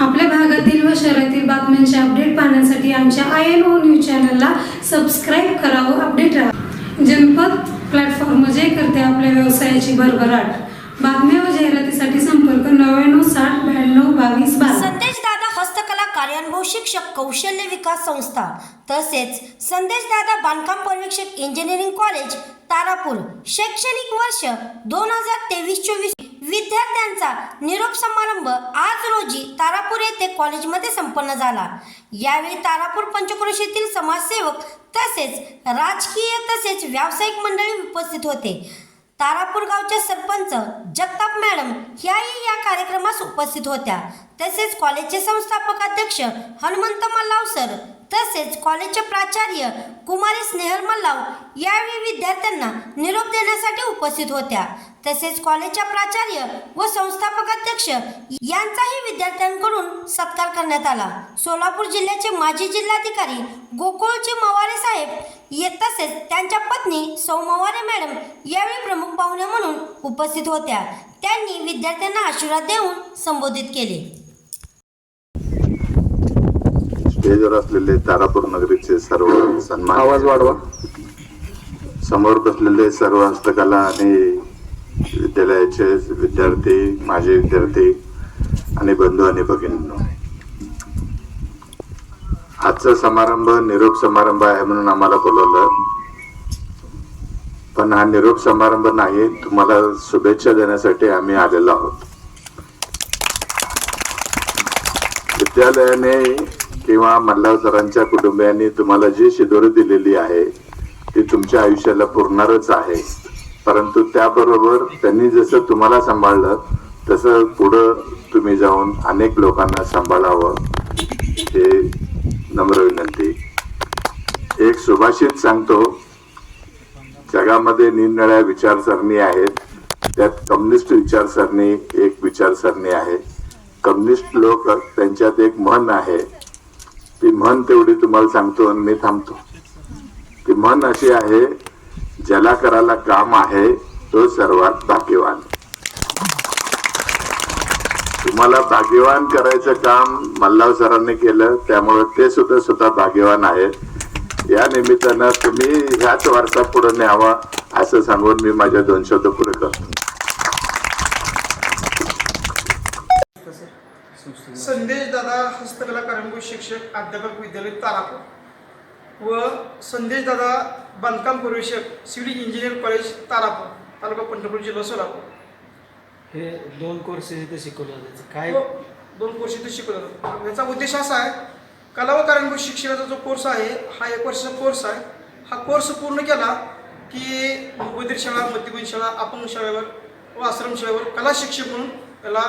आपल्या भागातील व शहरातील बातम्यांचे अपडेट पाहण्यासाठी आमच्या आय एन ओ न्यूज चॅनलला सबस्क्राईब करावं अपडेट राहा. जनपद प्लॅटफॉर्म जे करते आपल्या व्यवसायाची भरभराट. बातम्या व जाहिरातीसाठी संपर्क नव्याण्णव साठ ब्याण्णव बावीस बारा. संदेश दादा हस्तकला कार्यानुभव शिक्षक कौशल्य विकास संस्था तसेच संदेश दादा बांधकाम पर्यवेक्षक इंजिनिअरिंग कॉलेज तारापूर. शैक्षणिक वर्ष दोन हजार तेवीस चोवीस विद्यार्थ्यांचा निरोप समारंभ आज रोजी तारापूर येथे कॉलेजमध्ये संपन्न झाला. यावेळी तारापूर पंचक्रोशीतील समाजसेवक तसेच राजकीय तसेच व्यावसायिक मंडळी उपस्थित होते. तारापूर गावच्या सरपंच जगताप मॅडम ह्याही या कार्यक्रमास उपस्थित होत्या. तसेच कॉलेजचे संस्थापक अध्यक्ष हनुमंत मल्लाव सर तसेच कॉलेजचे प्राचार्य कुमारी स्नेहल मल्लाव यावेळी विद्यार्थ्यांना निरोप देण्यासाठी उपस्थित होत्या. तसेच कॉलेजच्या प्राचार्य व संस्थापक अध्यक्ष यांचाही विद्यार्थ्यांकडून सत्कार करण्यात आला. सोलापूर जिल्ह्याचे माजी जिल्हाधिकारी गोकुळचे मवारे साहेब ये तसेच त्यांच्या पत्नी सौ मवारे मॅडम यावेळी प्रमुख पाहुणे म्हणून उपस्थित होत्या. त्यांनी विद्यार्थ्यांना आशीर्वाद देऊन संबोधित केले. स्टेजवर असलेले तारापूर नगरीचे सर्व सन्मान. आवाज वाढवा. समोर बसलेले सर्व हस्तकला आणि विद्यालयाचे विद्यार्थी माझे विद्यार्थी आणि बंधू आणि भगिनींनो. आजचा समारंभ निरोप समारंभ आहे म्हणून आम्हाला बोलवलं. पण हा निरोप समारंभ नाही तुम्हाला शुभेच्छा देण्यासाठी आम्ही आलेलो आहोत. विद्यालयाने किंवा मल्हार सरांच्या कुटुंबियांनी तुम्हाला जी शिदोरी दिलेली आहे ती तुमच्या आयुष्याला पुरणारच आहे. परंतु त्याबरोबर त्यांनी जसं तुम्हाला सांभाळलं तसं पुढं तुम्ही जाऊन अनेक लोकांना सांभाळावं. हे नम्र विनंती. एक सुभाषित सांगतो जगामध्ये निरनिळ्या विचारसरणी आहेत. त्यात कम्युनिस्ट विचारसरणी एक विचारसरणी आहे. कम्युनिस्ट लोक त्यांच्यात एक मन आहे. ती म्हण तेवढी तुम्हाला सांगतो आणि मी थांबतो. ती म्हण अशी आहे ज्याला करायला काम आहे तो सर्वात भाग्यवान. तुम्हाला भाग्यवान करायचं काम मल्हाव सरांनी केलं त्यामुळे ते सुद्धा सुद्धा भाग्यवान आहेत. या निमित्तानं तुम्ही ह्याच वारसा पुढे न्यावा असं सांगून मी माझ्या दोन शब्द पुढे करतो. संदेश दादा हस्तकला कार्यानुभव शिक्षक अध्यापक विद्यालय तारापूर. व संदेश दादा बांधकाम प्रवेशक civil engineer college Tarapur taluka Pandharpur जिल्हा सोलापूर. हे दोन कोर्सेस इथे शिकवलं काय? व दोन कोर्स इथे शिकवलं जातं. याचा उद्देश असा आहे कला व कार्यानुभव शिक्षणाचा जो कोर्स आहे हा एक वर्षाचा कोर्स आहे. हा कोर्स पूर्ण केला की बधिर शाळा मध्यमन शाळा अपंग शाळेवर व आश्रम शाळेवर कला शिक्षक म्हणून त्याला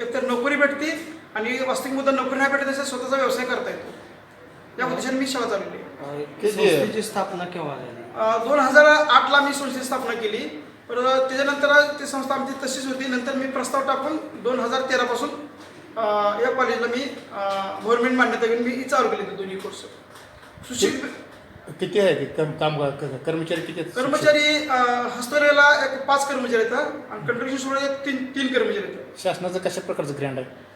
एकतर नोकरी भेटते आणि वास्तविक मुद्दा नोकरी नाही भेटत त्याचा स्वतःचा व्यवसाय करता येतो या उद्देशाने मी शाळा चालवली. संस्थेची स्थापना केव्हा झाली? दोन हजार आठला मी संस्थेची स्थापना केली. पण त्याच्यानंतर ती संस्था आमची तशीच होती. नंतर मी प्रस्ताव टाकून दोन हजार तेरापासून या कॉलेजला मी गव्हर्नमेंट मान्यता घेऊन मी चालू केली होती दोन्ही कोर्स सुशिक्षित किती आहे? ते कम काम क- कर्मचारी किती आहेत? कर्मचारी अं, हस्तकलेला एक पाच कर्मचारी आहेत आणि कंट्रोल्यूशन सोडा तीन तीन कर्मचारी आहेत. शासनाचं कशा प्रकारचं ग्रँड आहे?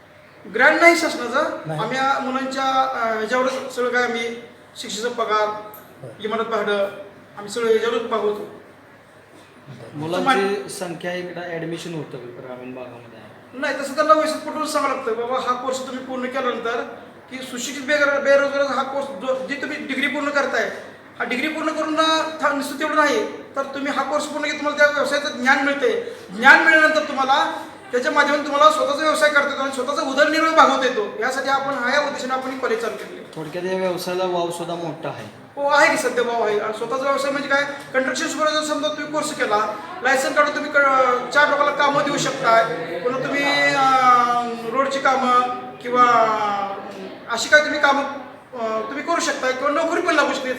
ग्रँड नाही शासनाचा. नाही. आम्ही या मुलांच्या अं, ह्याच्यावरच सगळं काय आम्ही शिक्षेचा पगार इमारत भाडं आम्ही सगळं ह्याच्यावरच भागवतो. मुलांची संख्या इकडं ऍडमिशन होतं का ग्रामीण भागामध्ये? नाही तसं त्यांना व्यवस्थित पटवून सांगावं लागतं. बाबा हा कोर्स तुम्ही पूर्ण केल्यानंतर की सुशिक्षित बेरोजगार बेरोजगार हा कोर्स जो जी तुम्ही डिग्री पूर्ण करताय हा डिग्री पूर्ण करून था- नुसतं तेवढं नाही तर तुम्ही हा कोर्स पूर्ण केला तुम्हाला त्या व्यवसायाचं ज्ञान मिळते ज्ञान मिळाल्यानंतर तुम्हाला त्याच्या माध्यमातून तुम्हाला स्वतःचा व्यवसाय करता येतो आणि स्वतःचा उदरनिर्वाह भागवता येतो. यासाठी आपण हा या उद्देशाने आपण कॉलेज चालू केले थोडक्यात या व्यवसायाला वाव सुद्धा मोठा आहे. हो आहे की सध्या भाव आहे. आणि स्वतःचा व्यवसाय म्हणजे काय? कंस्ट्रक्शन सुपरवायझर समजा तुम्ही कोर्स केला लायसन काढून तुम्ही क- चार लोकांना कामं देऊ शकताय. पुन्हा तुम्ही अं, रोडची कामं किंवा अं, अशी काय तुम्ही कामं अं, तुम्ही करू शकता किंवा नोकरी पण लागू शकते.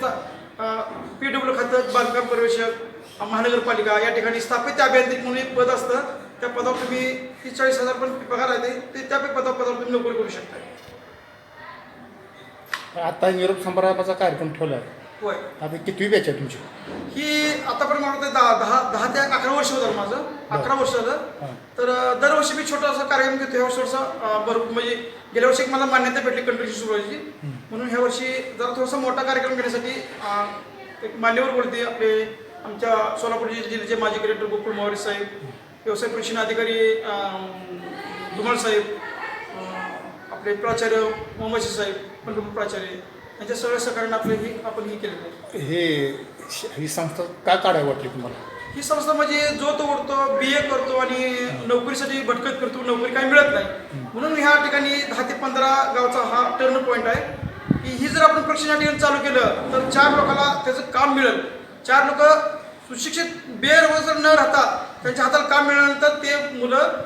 पी डब्ल्यू खातं बांधकाम प्रवेशक महानगरपालिका या ठिकाणी स्थापित अभियांत्रिक म्हणून एक पद असतं. त्या पदावर तुम्ही तीस चाळीस हजार पण पगार आहे ते- त्या पदावर पदावर तुम्ही नोकरी करू शकता. आता निरोप समारंभाचा कार्यक्रम ठेवला आहे होय. आता कितवी बॅच आहे तुमची? ही आतापर्यंत मला दहा दहा दहा ते अकरा वर्ष होतं माझं. अकरा वर्ष झालं. तर दरवर्षी मी छोटासा कार्यक्रम घेतो ह्या वर्षी थोडासा भरपूर म्हणजे गेल्या वर्षी एक मला मान्यता भेटली कंट्रोलची सुरुवातीची. म्हणून ह्या वर्षी जरा थोडासा मोठा कार्यक्रम घेण्यासाठी मान्यवर बोलते आपले आमच्या सोलापूर जिल्ह्याचे माजी कलेक्टर गोकुळ मोहरे साहेब. व्यवसाय प्रशिक्षण अधिकारी धुमाळ साहेब आपले प्राचार्य मोहम्मद साहेब पंढरपूर प्राचार्य यांच्या सगळ्या सहकार्याने आपले ही आपण ही केलेलं आहे. हे ही संस्था का काढावी वाटली तुम्हाला? ही संस्था म्हणजे जो तो उडतो बी ए करतो आणि नोकरीसाठी भटकत करतो नोकरी काही मिळत नाही. म्हणून ह्या ठिकाणी दहा ते पंधरा गावचा हा टर्न पॉईंट आहे की ही जर आपण प्रशिक्षण या ठिकाणी चालू केलं तर चार लोकांना त्याचं काम मिळेल. चार लोक सुशिक्षित बेरोजगार न राहता त्यांच्या हाताला काम मिळाल्यानंतर ते मुलं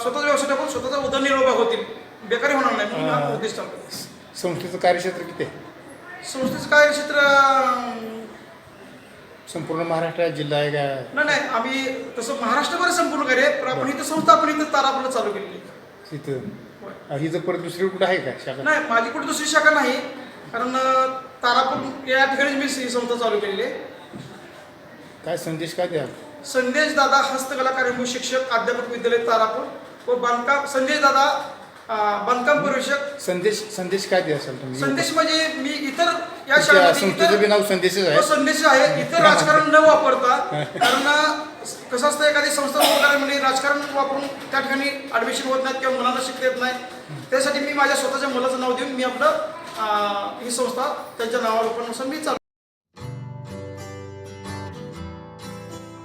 स्वतःचा व्यवसाय टाकून स्वतःचा उदरनिर्वाह होतील. बेकारी होणार नाही म्हणून हा उद्देश चालतो संस्थेचं कार्यक्षेत्र किती आहे? संस्थेचं कार्यक्षेत्र अं, संपूर्ण महाराष्ट्रात जिल्हा आहे का? नाही नाही आम्ही तसं महाराष्ट्रभर संपूर्ण कार्य आहे, पण आपण इथं संस्था आपण इथं तारापूरला चालू केलेली आहे. तिथं होय. ही जर परत दुसरी कुठं आहे का शाखा? नाही माझी कुठे दुसरी शाखा नाही कारण अं, तारापूर या ठिकाणी मी ही संस्था चालू केलेली आहे. काय संदेश काय द्या संदेश दादा हस्तकला कार्यक्रम शिक्षक अध्यापक विद्यालय तारापूर व बांधकाम संदेश दादा बांधकाम परिवेशक. संदेश संदेश काय द्या असाल तुम्ही? संदेश म्हणजे मी इतर या शाळेमध्ये संस्थेचं बी इतर नाव संदेशच तो आहे संदेश आहे. इतर राजकारण न वापरता कारण कसं असतं एखादी संस्था वगैरे म्हणजे राजकारण वापरून त्या ठिकाणी ऍडमिशन होत नाहीत किंवा मुलांना शिकता येत नाही. त्यासाठी मी माझ्या स्वतःच्या मुलाचं नाव देऊन मी आपलं ही संस्था त्यांच्या नावावर ओपन मी चालू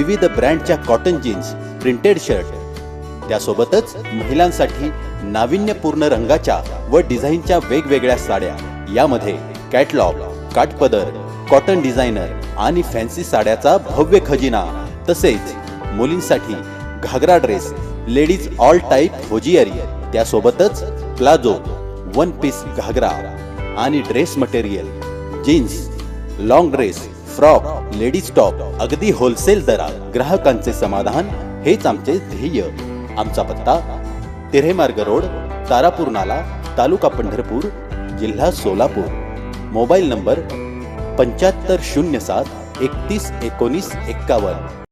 विविध ब्रँडच्या कॉटन जीन्स प्रिंटेड शर्ट. त्यासोबतच महिलांसाठी नाविन्यपूर्ण रंगाच्या व डिझाईनच्या वेगवेगळ्या साड्या. यामध्ये कॅटलॉग काटपदर कॉटन डिझायनर आणि फॅन्सी साड्याचा भव्य खजिना तसेच मुलींसाठी ghagra dress ladies all type hosiery त्यासोबतच प्लाझो वन पीस घागरा आणि dress material jeans long dress frock ladies top अगदी होलसेल दरात. ग्राहकांचे समाधान हेच आमचे ध्येय. आमचा पत्ता तिऱ्हेमार्ग रोड तारापूर नाला तालुका पंढरपूर जिल्हा सोलापूर. मोबाईल नंबर पंच्याहत्तर शून्य सात एकतीस एकोणीस एक्कावन्न.